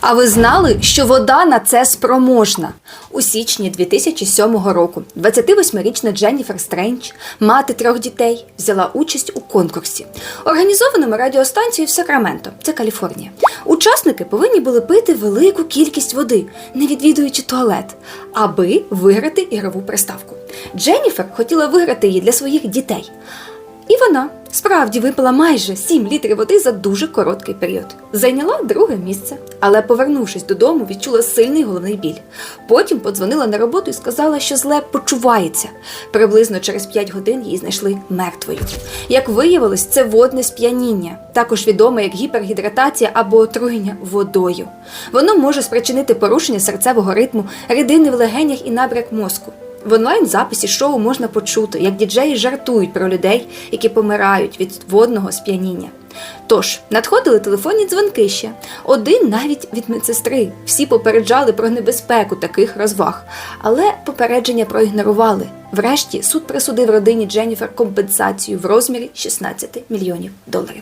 А ви знали, що вода на це спроможна? У січні 2007 року 28-річна Дженніфер Стрендж, мати трьох дітей, взяла участь у конкурсі, організованому радіостанцією в Сакраменто, це Каліфорнія. Учасники повинні були пити велику кількість води, не відвідуючи туалет, аби виграти ігрову приставку. Дженніфер хотіла виграти її для своїх дітей. І вона справді випила майже 7 літрів води за дуже короткий період. Зайняла друге місце, але, повернувшись додому, відчула сильний головний біль. Потім подзвонила на роботу і сказала, що зле почувається. Приблизно через 5 годин її знайшли мертвою. Як виявилось, це водне сп'яніння, також відоме як гіпергідратація або отруєння водою. Воно може спричинити порушення серцевого ритму, рідини в легенях і набряк мозку. В онлайн-записі шоу можна почути, як діджеї жартують про людей, які помирають від водного сп'яніння. Тож надходили телефонні дзвонки ще, один навіть від медсестри. Всі попереджали про небезпеку таких розваг, але попередження проігнорували. Врешті суд присудив родині Дженніфер компенсацію в розмірі 16 мільйонів доларів.